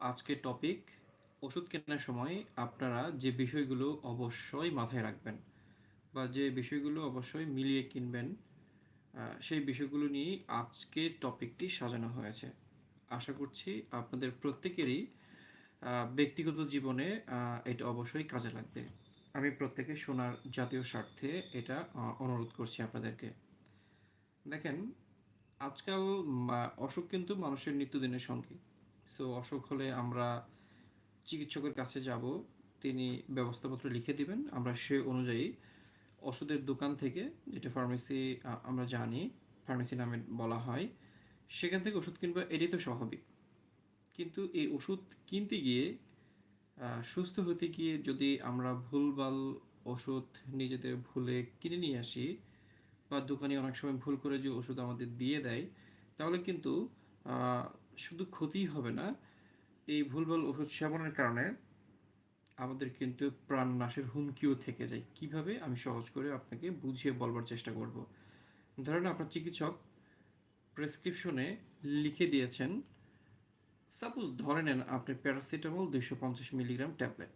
আজকের টপিক ওষুধ কেনার সময় আপনারা যে বিষয়গুলো অবশ্যই মাথায় রাখবেন বা যে বিষয়গুলো অবশ্যই মিলিয়ে কিনবেন সেই বিষয়গুলো নিয়ে আজকের টপিকটি সাজানো হয়েছে। আশা করছি আপনাদের প্রত্যেকেরই ব্যক্তিগত জীবনে এটা অবশ্যই কাজে লাগবে। আমি প্রত্যেকে শোনার জাতীয় স্বার্থে এটা অনুরোধ করছি আপনাদেরকে। দেখেন, আজকাল অসুখ কিন্তু মানুষের নিত্যদিনের সঙ্গী। সো অসুখ হলে আমরা চিকিৎসকের কাছে যাব। তিনি ব্যবস্থাপত্র লিখে দিবেন। আমরা সে অনুযায়ী ওষুধের দোকান থেকে, যেটা ফার্মেসি আমরা জানি, ফার্মেসি নামে বলা হয়, সেখান থেকে ওষুধ কিনবো, এটাই তো স্বাভাবিক। কিন্তু এই ওষুধ কিনতে গিয়ে সুস্থ হতে গিয়ে যদি আমরা ভুলভাল ওষুধ নিজেদের ভুলে কিনে নিয়ে আসি বা দোকানে অনেক সময় ভুল করে যে ওষুধ আমাদের দিয়ে দেয়, তাহলে কিন্তু শুধু ক্ষতিই হবে না, এই ভুলভাল ওষুধ সেবনের কারণে আমাদের কিন্তু প্রাণ নাশের হুমকিও থেকে যায়। কীভাবে? আমি সহজ করে আপনাকে বুঝিয়ে বলবার চেষ্টা করব। ধরেন আপনার চিকিৎসক প্রেসক্রিপশনে লিখে দিয়েছেন, সাপোজ ধরে নেন আপনি প্যারাসিটামল দুইশো পঞ্চাশ মিলিগ্রাম ট্যাবলেট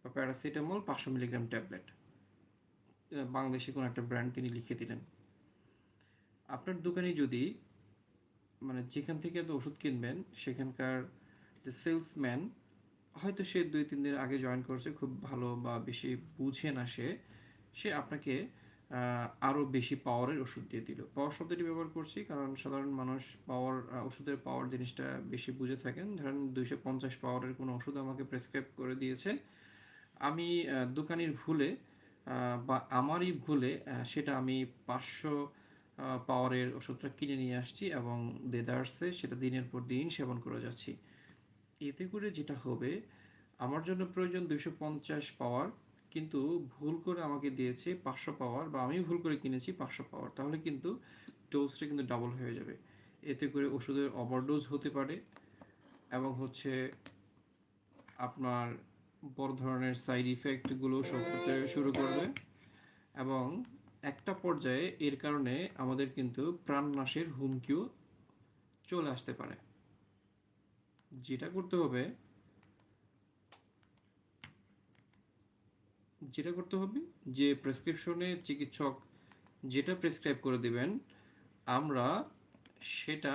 বা প্যারাসিটামল পাঁচশো মিলিগ্রাম ট্যাবলেট। বাংলাদেশে কোনো একটা ব্র্যান্ড তিনি লিখে দিলেন। আপনার দোকানে যদি মানে যেখান থেকে আপনি ওষুধ কিনবেন, সেখানকার যে সেলসম্যান হয়তো সে দুই তিন দিন আগে জয়েন করছে, খুব ভালো বা বেশি বুঝে না সে সে আপনাকে আরও বেশি পাওয়ারের ওষুধ দিয়ে দিল। পাওয়ার শব্দটি ব্যবহার করছি কারণ সাধারণ মানুষ পাওয়ার ওষুধের পাওয়ার জিনিসটা বেশি বুঝে থাকেন। ধরেন দুইশো পঞ্চাশ পাওয়ারের কোনো ওষুধ আমাকে প্রেসক্রাইব করে দিয়েছে। আমি দোকানির ভুলে বা আমারই ভুলে সেটা আমি পাঁচশো পাওয়ারের ওষুধটা কিনে নিয়ে আসছি এবং দেদার্সে সেটা দিনের পর দিন সেবন করে যাচ্ছি। এতে করে যেটা হবে, আমার জন্য প্রয়োজন দুইশো পঞ্চাশ পাওয়ার, কিন্তু ভুল করে আমাকে দিয়েছে পাঁচশো পাওয়ার বা আমি ভুল করে কিনেছি পাঁচশো পাওয়ার। তাহলে কিন্তু ডোজটা কিন্তু ডাবল হয়ে যাবে। এতে করে ওষুধের ওভারডোজ হতে পারে এবং হচ্ছে আপনার বড় ধরনের সাইড ইফেক্টগুলো সব করতে শুরু করবে এবং একটা পর্যায়ে এর কারণে আমাদের কিন্তু প্রাণনাশের হুমকিও চলে আসতে পারে। যেটা করতে হবে, যেটা করতে হবে যে প্রেসক্রিপশনে চিকিৎসক যেটা প্রেসক্রাইব করে দিবেন, আমরা সেটা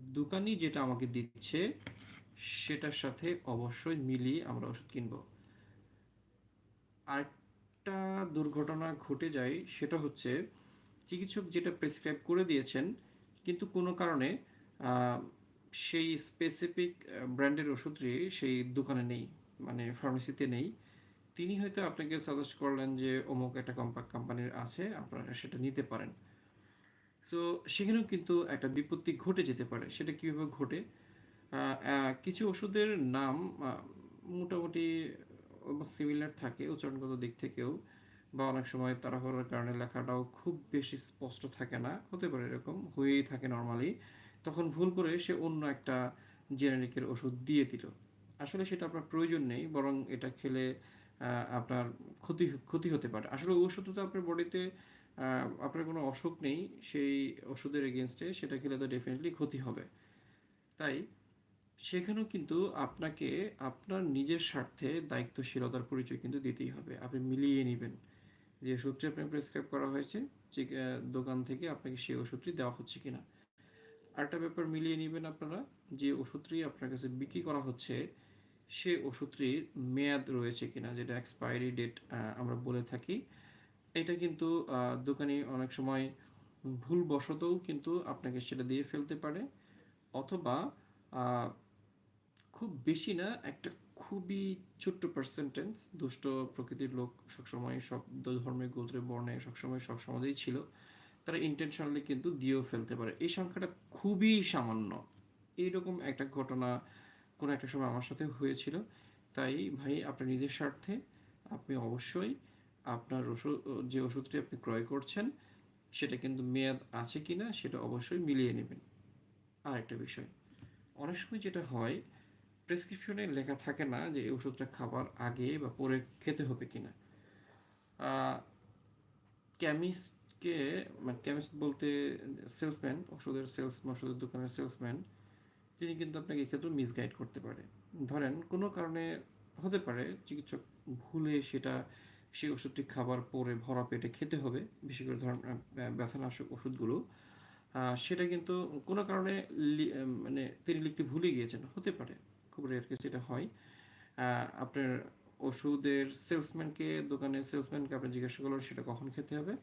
দোকানি যেটা আমাকে দিচ্ছে, সেটার সাথে অবশ্যই মিলিয়ে আমরা ওষুধ কিনবো। আরেকটা দুর্ঘটনা ঘটে যায়, সেটা হচ্ছে চিকিৎসক যেটা প্রেসক্রাইব করে দিয়েছেন, কিন্তু কোনো কারণে সেই স্পেসিফিক ব্র্যান্ডের ওষুধটি সেই দোকানে নেই মানে ফার্মেসিতে নেই। তিনি হয়তো আপনাকে সাজেস্ট করলেন যে, অমুক একটা কম্পাক কোম্পানির আছে, আপনারা সেটা নিতে পারেন। সো সেখানেও কিন্তু একটা বিপত্তি ঘটে যেতে পারে, সেটা কীভাবে ঘটে? কিছু ওষুধের নাম মোটামুটি সিমিলার থাকে উচ্চারণগত দিক থেকেও, বা অনেক সময় তাড়াহুড়োর কারণে লেখাটাও খুব বেশি স্পষ্ট থাকে না, হতে পারে এরকম হয়েই থাকে নর্মালি তখন ভুল করে সে অন্য একটা জেনারিকের ওষুধ দিয়ে দিল। আসলে সেটা আপনার প্রয়োজন নেই, বরং এটা খেলে আপনার ক্ষতি ক্ষতি হতে পারে। আসলে ওষুধ তো আপনার বডিতে আপনার কোনো অসুখ নেই, সেই ওষুধের এগেনস্টে সেটা খেলে তো ডেফিনেটলি ক্ষতি হবে। তাই সেখানেও কিন্তু আপনাকে আপনার নিজের স্বার্থে দায়িত্বশীলতার পরিচয় কিন্তু দিতেই হবে। আপনি মিলিয়ে নেবেন। যে ওষুধটি আপনি প্রেসক্রাইব করা হয়েছে দোকান থেকে আপনাকে সেই ওষুধটি দেওয়া হচ্ছে কিনা। আরেকটা ব্যাপার মিলিয়ে নেবেন আপনারা, যে ওষুধটি আপনার কাছে বিক্রি করা হচ্ছে, সে ওষুধটির মেয়াদ রয়েছে কিনা, যেটা এক্সপায়ারি ডেট আমরা বলে থাকি। এটা কিন্তু দোকানি অনেক সময় ভুলবশতও কিন্তু আপনাকে সেটা দিয়ে ফেলতে পারে, অথবা খুব বেশি না, একটা খুবই ছোট্ট পার্সেন্টেজ দুষ্ট প্রকৃতির লোক সবসময় সব ধর্মে গোত্রে বর্ণে সবসময় সব সমাজেই ছিল। তারা ইন্টেনশনালি কিন্তু দিয়েও ফেলতে পারে। এই সংখ্যাটা খুবই সামান্য। এইরকম একটা ঘটনা কোনো একটা সময় আমার সাথে হয়েছিল। তাই ভাই, আপনার নিজের স্বার্থে আপনি অবশ্যই আপনার ওষুধ যে ওষুধটি আপনি ক্রয় করছেন, সেটা কিন্তু মেয়াদ আছে কি না সেটা অবশ্যই মিলিয়ে নেবেন। আর একটা বিষয়। অনেক সময় যেটা হয় প্রেসক্রিপশনে লেখা থাকে না যে এই ওষুধটা খাবার আগে বা পরে খেতে হবে কি না কেমিস্টকে মানে কেমিস্ট বলতে সেলসম্যান ওষুধের সেলস ওষুধের দোকানের সেলসম্যান তিনি কিন্তু আপনাকে এক্ষেত্রে মিসগাইড করতে পারে। ধরেন, কোনো কারণে হতে পারে, চিকিৎসক ভুলে সেটা, সেই ওষুধটি খাবার পরে ভরা পেটে খেতে হবে। বিশেষ করে ধরেন ব্যথানাশক ওষুধগুলো। সেটা কিন্তু কোনো কারণে মানে তিনি লিখতে ভুলে গিয়েছেন। হতে পারে, খুব রেয়ার কেস এটা হয়। আপনার ওষুধের সেলসম্যানকে দোকানের সেলসম্যানকে আপনি জিজ্ঞাসা করলেন, সেটা কখন খেতে হবে?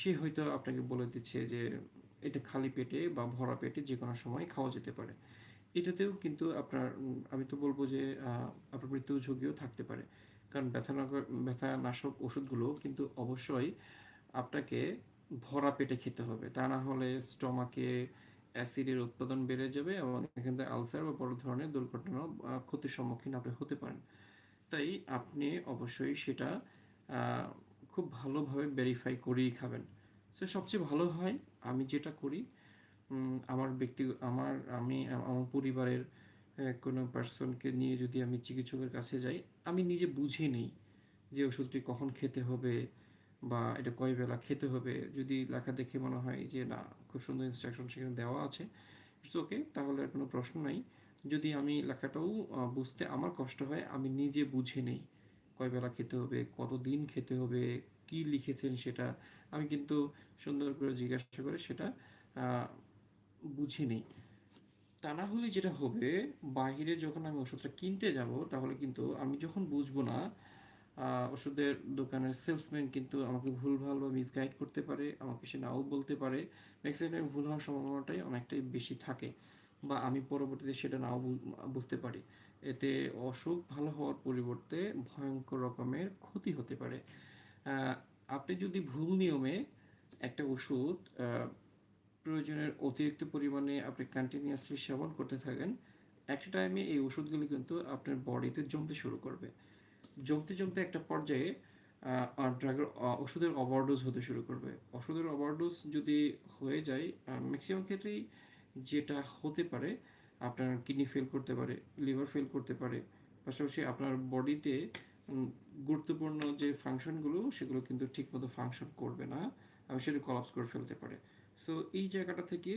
সে হয়তো আপনাকে বলে দিচ্ছে যে, এটা খালি পেটে বা ভরা পেটে যে কোনো সময় খাওয়া যেতে পারে। এটাতেও কিন্তু আপনার আমি তো বলব যে আপনার মৃত্যু ঝুঁকিও থাকতে পারে। কারণ ব্যথা ব্যথানাশক ওষুধগুলো কিন্তু অবশ্যই আপনাকে ভরা পেটে খেতে হবে। তা না হলে স্টমাকে অ্যাসিডের উৎপাদন বেড়ে যাবে এবং এখান থেকে আলসার বা বড় ধরনের দুর্ঘটনা ক্ষতির সম্মুখীন আপনি হতে পারেন। তাই আপনি অবশ্যই সেটা খুব ভালোভাবে ভেরিফাই করেই খাবেন। সো সবচেয়ে ভালো হয়, আমি যেটা করি আমার ব্যক্তি, আমার, আমি, আমার পরিবারের কোনো পার্সনকে নিয়ে যদি আমি চিকিৎসকের কাছে যাই, আমি নিজে বুঝে নিই যে ওষুধটি কখন খেতে হবে বা এটা কয় বেলা খেতে হবে, যদি লেখা দেখে মনে হয় যে না, খুব সুন্দর ইনস্ট্রাকশন সেখানে দেওয়া আছে ওকে তাহলে আর কোনো প্রশ্ন নাই। যদি আমি লেখাটাও বুঝতে আমার কষ্ট হয়, আমি নিজে বুঝে নেই কয় বেলা খেতে হবে কত দিন খেতে হবে, কি লিখেছেন সেটা, আমি কিন্তু সুন্দর করে জিজ্ঞাসা করে সেটা বুঝে নেই। তা না হলে যেটা হবে বাহিরে যখন আমি ওষুধটা কিনতে যাব, তাহলে কিন্তু আমি যখন বুঝব না ওষুধের দোকানের সেলসম্যান কিন্তু আমাকে ভুলভাল বা মিসগাইড করতে পারে, আমাকে সে নাও বলতে পারে। ম্যাক্সিমাম ভুল হওয়ার সম্ভাবনাটাই অনেকটাই বেশি থাকে বা আমি পরবর্তীতে সেটা নাও বুঝতে পারি। এতে অসুখ ভালো হওয়ার পরিবর্তে ভয়ঙ্কর রকমের ক্ষতি হতে পারে। আপনি যদি ভুল নিয়মে একটা ওষুধ প্রয়োজনের অতিরিক্ত পরিমাণে আপনি কন্টিনিউয়াসলি সেবন করতে থাকেন, একটা টাইমে এই ওষুধগুলি কিন্তু আপনার বডিতে জমতে শুরু করবে। জমতে জমতে একটা পর্যায়ে ড্রাগের ওষুধের ওভারডোজ হতে শুরু করবে। ওষুধের ওভারডোজ যদি হয়ে যায় ম্যাক্সিমাম ক্ষেত্রেই যেটা হতে পারে, আপনার কিডনি ফেল করতে পারে লিভার ফেল করতে পারে, পাশাপাশি আপনার বডিতে গুরুত্বপূর্ণ যে ফাংশনগুলো সেগুলো কিন্তু ঠিকমতো ফাংশন করবে না এবং সেটা কলাপস করে ফেলতে পারে। সো এই জায়গাটা থেকে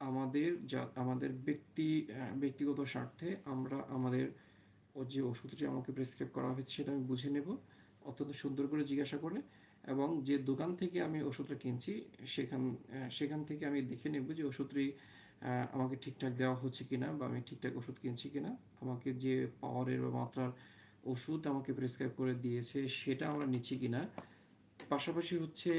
আমাদের যা, আমাদের ব্যক্তি ব্যক্তিগত স্বার্থে আমরা আমাদের ও যে ওষুধটি আমাকে প্রেসক্রাইব করা হয়েছে সেটা আমি বুঝে নেব। অত্যন্ত সুন্দর করে জিজ্ঞাসা করে এবং যে দোকান থেকে আমি ওষুধটা কিনছি, সেখান সেখান থেকে আমি দেখে নেব যে ওষুধটি আমাকে ঠিকঠাক দেওয়া হচ্ছে কিনা বা আমি ঠিকঠাক ওষুধ কিনছি কিনা। আমাকে যে পাওয়ারের বা মাত্রার ওষুধ আমাকে প্রেসক্রাইব করে দিয়েছে সেটা আমরা নিচ্ছি কিনা। পাশাপাশি হচ্ছে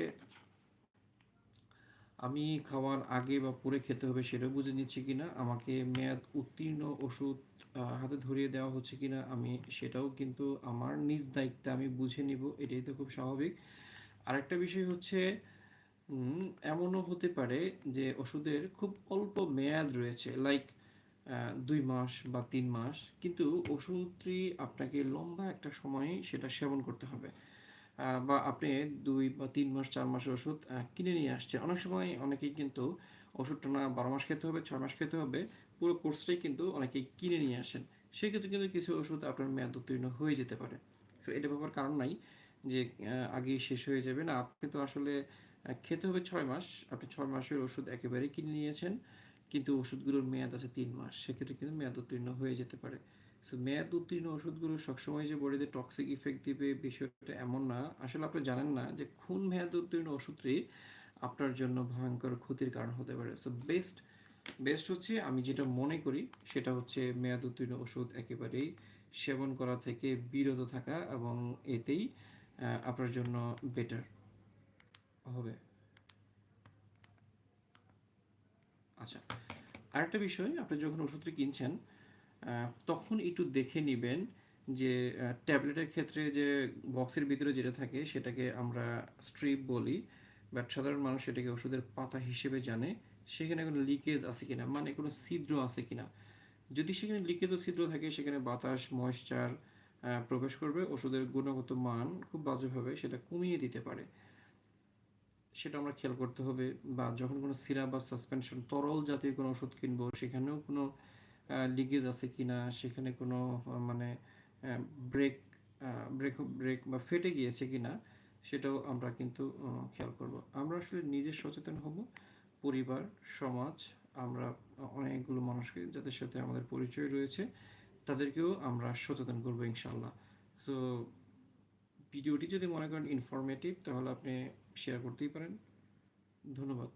আমি খাওয়ার আগে বা পরে খেতে হবে সেটাও বুঝে নিচ্ছি কিনা, আমাকে মেয়াদ উত্তীর্ণ ওষুধ হাতে ধরিয়ে দেওয়া হচ্ছে কিনা, আমি সেটাও কিন্তু আমার নিজ দায়িত্বে আমি বুঝে নিব, এটাই তো খুব স্বাভাবিক। আরেকটা বিষয় হচ্ছে এমনও হতে পারে যে ওষুধের খুব অল্প মেয়াদ রয়েছে লাইক দুই মাস বা তিন মাস, কিন্তু ওষুধটি আপনাকে লম্বা একটা সময় সেটা সেবন করতে হবে। বা আপনি দুই বা তিন মাস, চার মাসের ওষুধ কিনে নিয়ে আসছেন। অনেক সময় অনেকেই কিন্তু ওষুধটা না, বারো মাস খেতে হবে, ছয় মাস খেতে হবে, পুরো কোর্সটাই কিন্তু অনেকেই কিনে নিয়ে আসেন। সেক্ষেত্রে কিন্তু কিছু ওষুধ আপনার মেয়াদ উত্তীর্ণ হয়ে যেতে পারে। তো এটা ব্যাপার কারণ নাই যে আগেই শেষ হয়ে যাবে। না, আপনি তো আসলে খেতে হবে ছয় মাস, আপনি ছয় মাসের ওষুধ একেবারেই কিনে নিয়েছেন, কিন্তু ওষুধগুলোর মেয়াদ আছে তিন মাস। সেক্ষেত্রে কিন্তু মেয়াদ উত্তীর্ণ হয়ে যেতে পারে। সো মেয়াদ উত্তীর্ণ ওষুধগুলো সবসময় যে বডিতে টক্সিক ইফেক্ট দিবে বিষয়টা এমন না। আসলে আপনি জানেন না যে খুন মেয়াদ উত্তীর্ণ ওষুধটি আপনার জন্য ভয়ঙ্কর ক্ষতির কারণ হতে পারে। সো বেস্ট বেস্ট হচ্ছে আমি যেটা মনে করি সেটা হচ্ছে মেয়াদ উত্তীর্ণ ওষুধ একেবারেই সেবন করা থেকে বিরত থাকা এবং এতেই আপনার জন্য বেটার হবে। আচ্ছা আরেকটা বিষয়, আপনি যখন ওষুধটি কিনছেন তখন একটু দেখে নেবেন যে ট্যাবলেটের ক্ষেত্রে যে বক্সের ভিতরে যেটা থাকে সেটাকে আমরা স্ট্রিপ বলি, বাট সাধারণ মানুষ এটাকে ওষুধের পাতা হিসেবে জানে, সেখানে কোনো লিকেজ আছে কিনা মানে কোনো ছিদ্র আছে কিনা। যদি সেখানে লিকেজ ও ছিদ্র থাকে, সেখানে বাতাস ময়েশ্চার প্রবেশ করবে, ওষুধের গুণগত মান খুব বাজেভাবে সেটা কমিয়ে দিতে পারে। সেটা আমরা খেয়াল করতে হবে, বা যখন কোনো সিরাপ বা সাসপেনশন, তরল জাতীয় কোনো ওষুধ কিনবো, সেখানেও কোনো লিকেজ আছে কি না সেখানে কোনো মানে ব্রেক ব্রেক ব্রেক বা ফেটে গিয়েছে কি না সেটাও আমরা কিন্তু খেয়াল করব। আমরা আসলে নিজে সচেতন হব, পরিবার, সমাজ, আমরা অনেকগুলো মানুষকে যাদের সাথে আমাদের পরিচয় রয়েছে, তাদেরকেও আমরা সচেতন করব ইনশাল্লাহ তো ভিডিওটি যদি মনে করেন ইনফরমেটিভ তাহলে আপনি শেয়ার করতেই পারেন। ধন্যবাদ।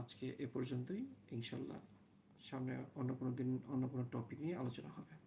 আজকে এ পর্যন্তই। ইনশাল্লাহ সামনে অন্য কোনো দিন অন্য কোনো টপিক নিয়ে আলোচনা হবে।